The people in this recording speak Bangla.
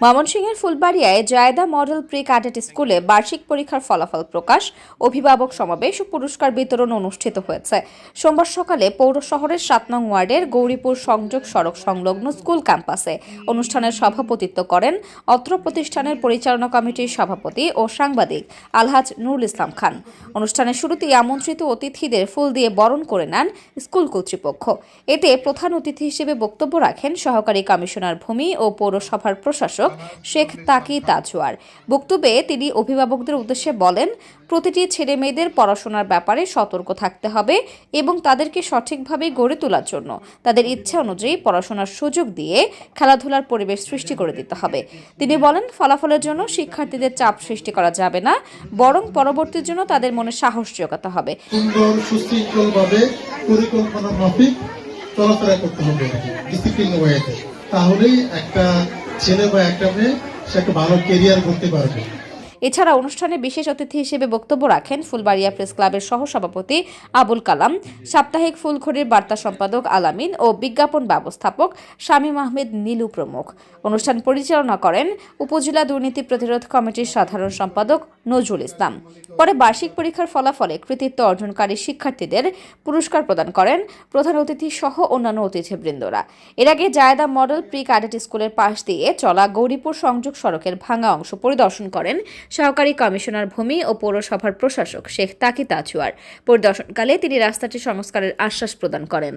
ময়মনসিংহের ফুলবাড়িয়ায় জায়দা মডেল প্রি ক্যাডেট স্কুলে বার্ষিক পরীক্ষার ফলাফল প্রকাশ, অভিভাবক সমাবেশ ও পুরস্কার বিতরণ অনুষ্ঠিত হয়েছে। সোমবার সকালে পৌর শহরের সাত নং ওয়ার্ডের গৌরীপুর সংযোগ সড়ক সংলগ্ন স্কুল ক্যাম্পাসে অনুষ্ঠানের সভাপতিত্ব করেন অত্র প্রতিষ্ঠানের পরিচালনা কমিটির সভাপতি ও সাংবাদিক আলহাজ নুরুল ইসলাম খান। অনুষ্ঠানের শুরুতেই আমন্ত্রিত অতিথিদের ফুল দিয়ে বরণ করে নেন স্কুল কর্তৃপক্ষ। এতে প্রধান অতিথি হিসেবে বক্তব্য রাখেন সহকারী কমিশনার ভূমি ও পৌরসভার প্রশাসক শেখ তাকি তাজওয়ার বক্তব্যে তিনি অভিভাবকদের উদ্দেশ্যে বলেন, প্রতিটি ছেলে মেয়েদের পড়াশোনার ব্যাপারে সতর্ক থাকতে হবে এবং তাদেরকে সঠিকভাবে গড়ে তোলার জন্য তাদের ইচ্ছা অনুযায়ী পড়াশোনার সুযোগ দিয়ে খেলাধুলার পরিবেশ সৃষ্টি করে দিতে হবে। তিনি বলেন, ফলাফলের জন্য শিক্ষার্থীদের চাপ সৃষ্টি করা যাবে না, বরং পরবর্তীর জন্য তাদের মনে সাহস যোগাতে হবে। পরিকল্পনা মাফিক চলাফেরা করতে হবে। ডিসিপ্লিন ওয়েতে তাহলেই একটা ছেলে বা একটা মেয়ে সে একটা ভালো কেরিয়ার করতে পারবে। এছাড়া অনুষ্ঠানে বিশেষ অতিথি হিসেবে বক্তব্য রাখেন ফুলবাড়িয়া প্রেস ক্লাবের সহসভাপতি আবুল কালাম, সাপ্তাহিক ফুলঘড়ির বার্তা সম্পাদক আলামিন ও বিজ্ঞাপন ব্যবস্থাপক শামীম আহমেদ নীলু প্রমুখ। অনুষ্ঠান পরিচালনা করেন উপজেলা দুর্নীতি প্রতিরোধ কমিটির সাধারণ সম্পাদক নজরুল ইসলাম। পরে বার্ষিক পরীক্ষার ফলাফলে কৃতিত্ব অর্জনকারী শিক্ষার্থীদের পুরস্কার প্রদান করেন প্রধান অতিথি সহ অন্যান্য অতিথিবৃন্দরা। এর আগে জায়দা মডেল প্রি ক্যাডেট স্কুলের পাশ দিয়ে চলা গৌরীপুর সংযোগ সড়কের ভাঙা অংশ পরিদর্শন করেন সহকারী কমিশনার ভূমি ও পৌরসভার প্রশাসক শেখ তাকি তাচুয়ার পরিদর্শনকালে তিনি রাস্তাটি সংস্কারের আশ্বাস প্রদান করেন।